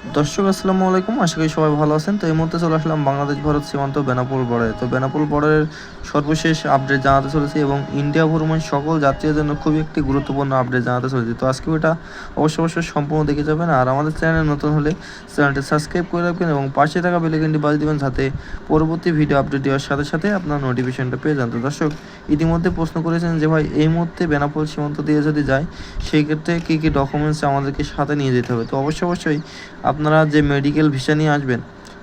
দর্শক, আসসালামু আলাইকুম। আশা করি সবাই ভালো আছেন। তো এই মুহূর্তে চলে আসলাম বাংলাদেশ, ভারত সীমান্ত বেনাপোল বর্ডারে তো বেনাপোল বর্ডারের সর্বশেষ আপডেট জানাতে চলেছি এবং ইন্ডিয়া ভ্রমণ সকল যাত্রীদের জন্য খুবই একটি গুরুত্বপূর্ণ আপডেট জানাতে চলেছি। তো আজকে ওটা অবশ্য অবশ্যই সম্পূর্ণ দেখে যাবেন। আর আমাদের চ্যানেলে নতুন হলে চ্যানেলটি সাবস্ক্রাইব করে রাখবেন এবং পাশে থাকা বেলাইকনটি বাজিয়ে দেবেন, যাতে পরবর্তী ভিডিও আপডেট দেওয়ার সাথে সাথে আপনার নোটিফিকেশনটা পেয়ে যান। তো দর্শক ইতিমধ্যে প্রশ্ন করেছেন যে, ভাই, এই মুহূর্তে বেনাপোল সীমান্ত দিয়ে যদি যায় সেই ক্ষেত্রে কী কী ডকুমেন্টস আমাদেরকে সাথে নিয়ে যেতে হবে? তো অবশ্যই অবশ্যই আপনারা যে মেডিকেল ভিসা নিয়ে আসবেন,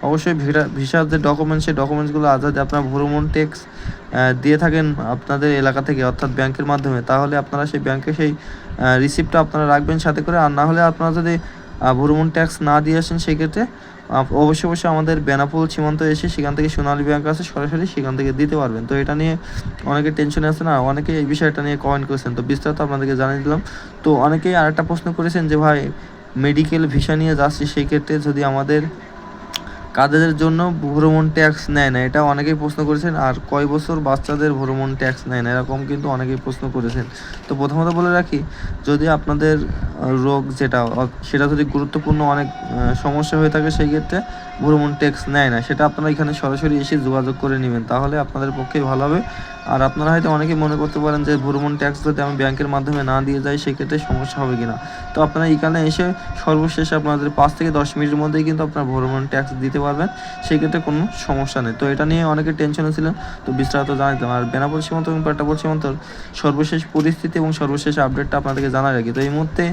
অবশ্যই ভিসা ভিসার যে ডকুমেন্টস সেই ডকুমেন্টসগুলো আজ আপনার ভ্রমণ ট্যাক্স দিয়ে থাকেন আপনাদের এলাকা থেকে, অর্থাৎ ব্যাংকের মাধ্যমে। তাহলে আপনারা সেই ব্যাংকে সেই রিসিপ্টটা আপনারা রাখবেন সাথে করে। আর না হলে আপনারা যদি ভ্রমণ ট্যাক্স না দিয়ে আসেন, সেক্ষেত্রে অবশ্য অবশ্যই আমাদের বেনাপোল সীমান্ত এসে সেখান থেকে সোনালী ব্যাংক আছে, সরাসরি সেখান থেকে দিতে পারবেন। তো এটা নিয়ে অনেকে টেনশন আছে না, অনেকে এই বিষয়টা নিয়ে কমেন্ট করেছেন। তো বিস্তারিত আপনাদেরকে জানিয়ে দিলাম। তো অনেকেই আরেকটা প্রশ্ন করেছেন যে, ভাই মেডিকেল ভিসা নিয়ে যাচ্ছি সেই ক্ষেত্রে যদি আমাদের কাদের জন্য ভ্রমণ ট্যাক্স নেয় না? এটা অনেকেই প্রশ্ন করেছেন। আর কয় বছর বাচ্চাদের ভ্রমণ ট্যাক্স নেয় না? এরকম কিন্তু অনেকেই প্রশ্ন করেছেন। তো প্রথমত বলে রাখি, যদি আপনাদের রোগ যেটা, সেটা যদি গুরুত্বপূর্ণ অনেক সমস্যা হয়ে থাকে, সেই ক্ষেত্রে ভ্রমণ ট্যাক্স নেয় না। সেটা আপনারা এখানে সরাসরি এসে যোগাযোগ করে নেবেন। তাহলে আপনাদের পক্ষে ভালো হবে। আর আপনারা হয়তো অনেকেই মনে করতে পারেন যে ভ্রমণ ট্যাক্স যদি আমি ব্যাংকের মাধ্যমে না দিয়ে যাই, সেক্ষেত্রে সমস্যা হবে কিনা? তো আপনারা এখানে এসে সর্বশেষ আপনাদের পাঁচ থেকে দশ মিনিটের মধ্যেই কিন্তু আপনার ভ্রমণ ট্যাক্স দিতে পারবেন। সেক্ষেত্রে কোনো সমস্যা নেই। তো এটা নিয়ে অনেকে টেনশনে ছিলেন। তো বিস্তারিত জানাইতাম আর বেনাপোল সীমান্ত এবং পেটাপোল সীমান্তর সর্বশেষ পরিস্থিতি এবং সর্বশেষ আপডেটটা আপনাদেরকে জানা রাখি। তো এই মুহূর্তে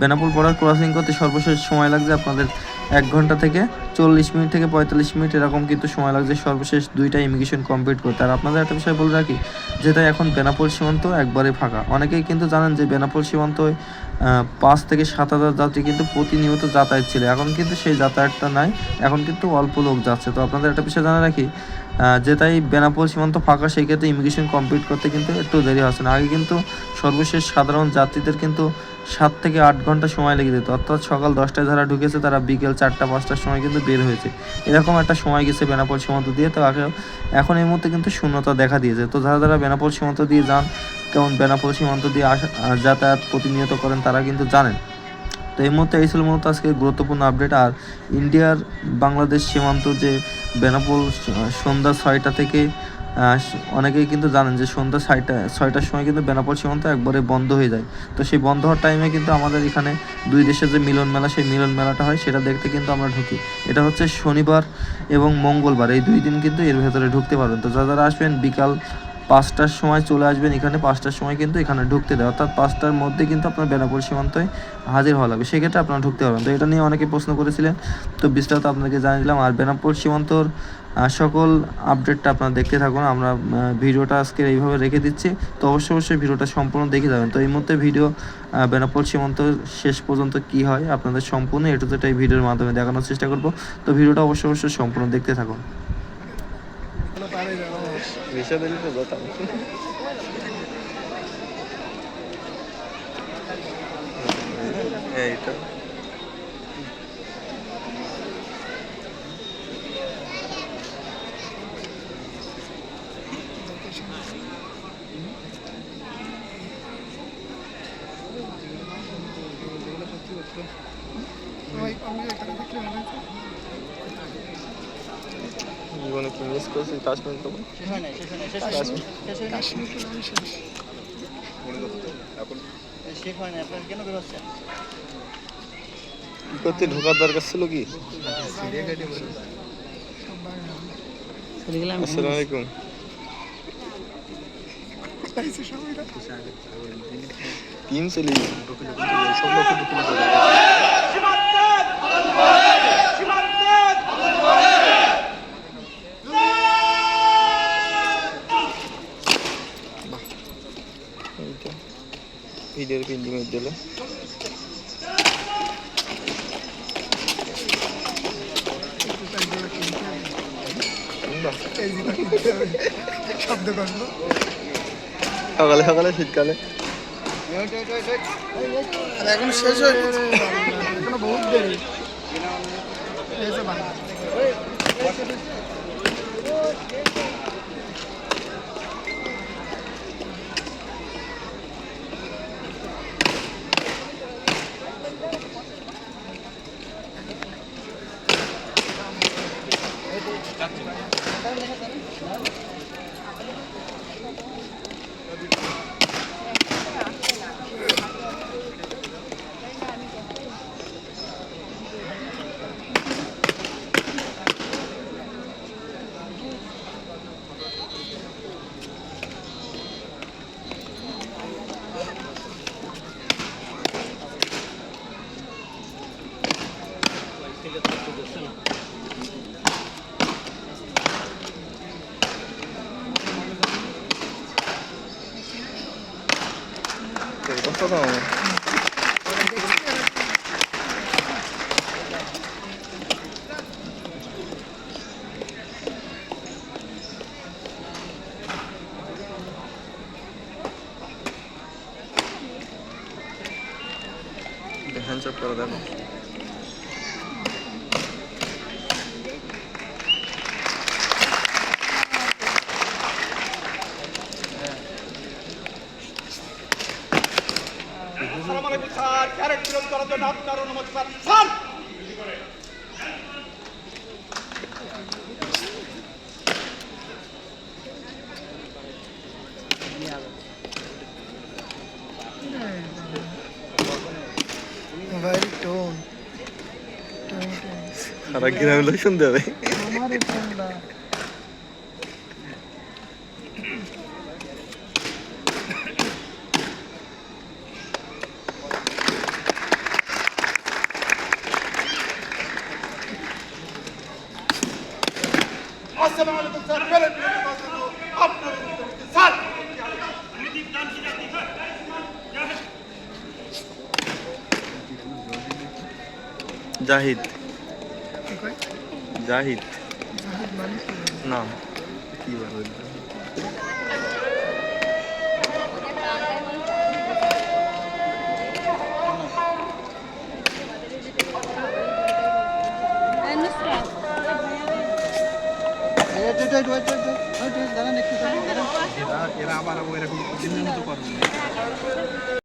বেনাপোল বর্ডার ক্রসিং করতে সর্বশেষ সময় লাগছে আপনাদের। এক ঘণ্টা থেকে চল্লিশ মিনিট থেকে পঁয়তাল্লিশ মিনিট এরকম কিন্তু সময় লাগছে সর্বশেষ দুইটা ইমিগ্রেশন কমপ্লিট করতে। আর আপনাদের একটা বিষয় বলে রাখি, যেটা এখন বেনাপোল সীমান্ত একবারে ফাঁকা। অনেকেই কিন্তু জানেন যে বেনাপোল সীমান্ত পাঁচ থেকে সাত হাজার যাত্রী কিন্তু প্রতিনিয়ত যাতায়াত ছিল। এখন কিন্তু সেই যাতায়াতটা নাই, এখন কিন্তু অল্প লোক যাচ্ছে। তো আপনাদের একটা বিষয় জানা রাখি আহ, যেটাই বেনাপোল সীমান্ত ফাঁকা সেই ক্ষেত্রে ইমিগ্রেশন কমপ্লিট করতে কিন্তু একটু দেরি হচ্ছে না। আগে কিন্তু সর্বশেষ সাধারণ যাত্রীদের কিন্তু সাত থেকে আট ঘণ্টা সময় লেগে যেত। অর্থাৎ সকাল দশটায় যারা ঢুকেছে তারা বিকেল চারটা পাঁচটার সময় কিন্তু বের হয়েছে। এরকম একটা সময় গেছে বেনাপোল সীমান্ত দিয়ে। তো আগে- এখন এই মুহূর্তে কিন্তু শূন্যতা দেখা দিয়েছে। তো যারা যারা বেনাপোল সীমান্ত দিয়ে যান কেমন বেনাপোল সীমান্ত দিয়ে আসা যাতায়াত প্রতিনিয়ত করেন তারা কিন্তু জানেন। তো এই মুহূর্তে এই ছিল মূলত আজকে গুরুত্বপূর্ণ আপডেট আর ইন্ডিয়ার বাংলাদেশ সীমান্ত যে বেনাপোল, সন্ধ্যা ছয়টা থেকে অনেকেই কিন্তু জানেন যে সন্ধ্যা ছয়টা, ছয়টার সময় কিন্তু বেনাপোল সীমান্ত একবারে বন্ধ হয়ে যায়। তো সেই বন্ধ হওয়ার টাইমে কিন্তু আমাদের এখানে দুই দেশের যে মিলন মেলা, সেই মিলন মেলাটা হয়, সেটা দেখতে কিন্তু আমরা ঢুকি। এটা হচ্ছে শনিবার এবং মঙ্গলবার, এই দুই দিন কিন্তু এর ভেতরে ঢুকতে পারবেন। তো যারা যারা আসবেন বিকাল পাঁচটার সময় চলে আসবেন, এখানে পাঁচটার সময় কিন্তু এখানে ঢুকতে দেয়। অর্থাৎ পাঁচটার মধ্যে কিন্তু আপনার বেনাপোল সীমান্তে হাজির হওয়া লাগবে। সেক্ষেত্রে আপনারা ঢুকতে পারবেন। তো এটা নিয়ে অনেকে প্রশ্ন করেছিলেন। তো বিস্তারিত আপনাকে জানিয়ে দিলাম। আর বেনাপোল সীমান্তর সকল আপডেটটা আপনারা দেখতে থাকুন। আমরা ভিডিওটা আজকে এইভাবে রেখে দিচ্ছি। তো অবশ্যই অবশ্যই ভিডিওটা সম্পূর্ণ দেখে যাবেন। তো এই মুহূর্তে ভিডিও বেনাপোল সীমান্ত শেষ পর্যন্ত কি হয়, আপনাদের সম্পূর্ণ এটু এই ভিডিওর মাধ্যমে দেখানোর চেষ্টা করব। তো ভিডিওটা অবশ্যই অবশ্যই সম্পূর্ণ দেখতে থাকুন। ভিসা দিলে তো। যেতাম এইটা জীবনে কি মিস করছি কাশ্মীর তো করতে ঢোকার দরকার ছিল কি আসসালামু আলাইকুম তিন চলি এইটা ভিডিওর দিলে শব্দ করল সকালে সকালে শীতকালে এখন শেষ হয়ে গেছে এখনও বহুত দেরি এই যে বাংলা। কষ্ট দাও হ্যান্ড চপ করে দেখো আসসালামু আলাইকুম স্যার ক্যারেট বিরোধ করার জন্য আপনার অনুমতি স্যার! স্যার সারা গ্রামে লোক শুনতে হবে। আসসালামু আলাইকুম স্যার। আপনার স্যার! জাহিদ। জাহিদ। না। কি বলব